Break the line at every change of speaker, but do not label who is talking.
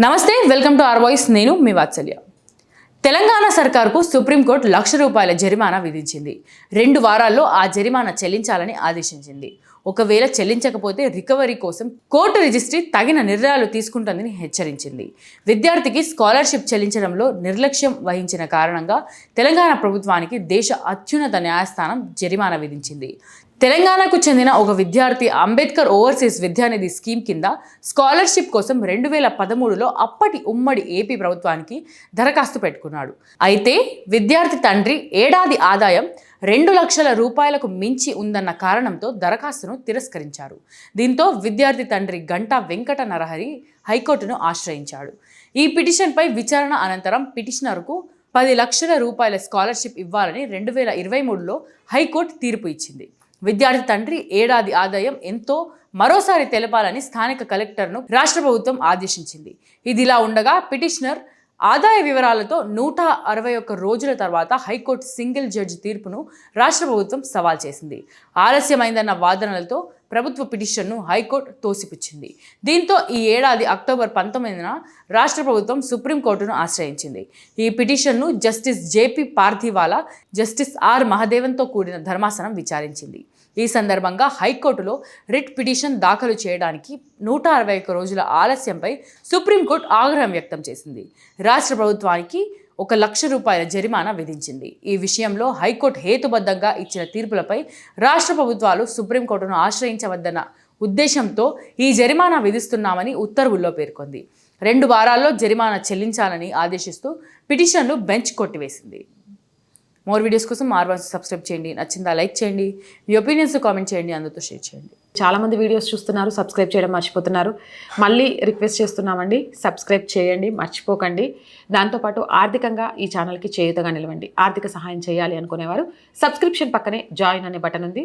నమస్తే welcome to are voice. నేను మీ వాత్సల్య. Telangana సర్కార్కు supreme court లక్ష రూపాయల జరిమానా విధించింది. రెండు వారాల్లో ఆ జరిమానా చెల్లించాలని ఆదేశించింది. ఒకవేళ చెల్లించకపోతే రికవరీ కోసం కోర్టు రిజిస్ట్రీ తగిన నిర్ణయాలు తీసుకుంటుందని హెచ్చరించింది. విద్యార్థికి స్కాలర్షిప్ చెల్లించడంలో నిర్లక్ష్యం వహించిన కారణంగా తెలంగాణ ప్రభుత్వానికి దేశ అత్యున్నత న్యాయస్థానం జరిమానా విధించింది. తెలంగాణకు చెందిన ఒక విద్యార్థి అంబేద్కర్ ఓవర్సీస్ విద్యానిధి స్కీమ్ కింద స్కాలర్షిప్ కోసం రెండు వేల పదమూడులో అప్పటి ఉమ్మడి ఏపీ ప్రభుత్వానికి దరఖాస్తు పెట్టుకున్నాడు. అయితే విద్యార్థి తండ్రి ఏడాది ఆదాయం రెండు లక్షల రూపాయలకు మించి ఉందన్న కారణంతో దరఖాస్తును తిరస్కరించారు. దీంతో విద్యార్థి తండ్రి గంటా వెంకట నరహరి హైకోర్టును ఆశ్రయించాడు. ఈ పిటిషన్పై విచారణ అనంతరం పిటిషనర్కు పది లక్షల రూపాయల స్కాలర్షిప్ ఇవ్వాలని రెండు వేల ఇరవై మూడులో హైకోర్టు తీర్పు ఇచ్చింది. విద్యార్థి తండ్రి ఏడాది ఆదాయం ఎంతో మరోసారి తెలపాలని స్థానిక కలెక్టర్ను రాష్ట్ర ప్రభుత్వం ఆదేశించింది. ఇదిలా ఉండగా పిటిషనర్ ఆదాయ వివరాలతో నూట అరవై ఒక్క రోజుల తర్వాత హైకోర్టు సింగిల్ జడ్జి తీర్పును రాష్ట్ర ప్రభుత్వం సవాల్ చేసింది. ఆలస్యమైందన్న వాదనలతో ప్రభుత్వ పిటిషన్ను హైకోర్టు తోసిపుచ్చింది. దీంతో ఈ ఏడాది అక్టోబర్ పంతొమ్మిదిన రాష్ట్ర ప్రభుత్వం సుప్రీంకోర్టును ఆశ్రయించింది. ఈ పిటిషన్ను justice JP Pardiwala justice R మహదేవన్తో కూడిన ధర్మాసనం విచారించింది. ఈ సందర్భంగా హైకోర్టులో రిట్ పిటిషన్ దాఖలు చేయడానికి నూట అరవై ఒక్క రోజుల ఆలస్యంపై సుప్రీంకోర్టు ఆగ్రహం వ్యక్తం చేసింది. రాష్ట్ర ప్రభుత్వానికి ఒక లక్ష రూపాయల జరిమానా విధించింది. ఈ విషయంలో హైకోర్టు హేతుబద్ధంగా ఇచ్చిన తీర్పులపై రాష్ట్ర ప్రభుత్వాలు సుప్రీంకోర్టును ఆశ్రయించవద్దన్న ఉద్దేశంతో ఈ జరిమానా విధిస్తున్నామని ఉత్తర్వుల్లో పేర్కొంది. రెండు వారాల్లో జరిమానా చెల్లించాలని ఆదేశిస్తూ పిటిషన్ను బెంచ్ కొట్టివేసింది. మోర్ వీడియోస్ కోసం మార్వాన్స్ సబ్స్క్రైబ్ చేయండి. నచ్చిందా లైక్ చేయండి. మీ ఒపీనియన్స్ కామెంట్ చేయండి. అందరితో షేర్ చేయండి.
చాలా మంది వీడియోస్ చూస్తున్నారు సబ్స్క్రైబ్ చేయడం మర్చిపోతున్నారు. మళ్ళీ రిక్వెస్ట్ చేస్తున్నామండి సబ్స్క్రైబ్ చేయండి మర్చిపోకండి. దాంతోపాటు ఆర్థికంగా ఈ ఛానల్కి చేయుతగా నిలవండి. ఆర్థిక సహాయం చేయాలి అనుకునేవారు సబ్స్క్రిప్షన్ పక్కనే జాయిన్ అనే బటన్ ఉంది.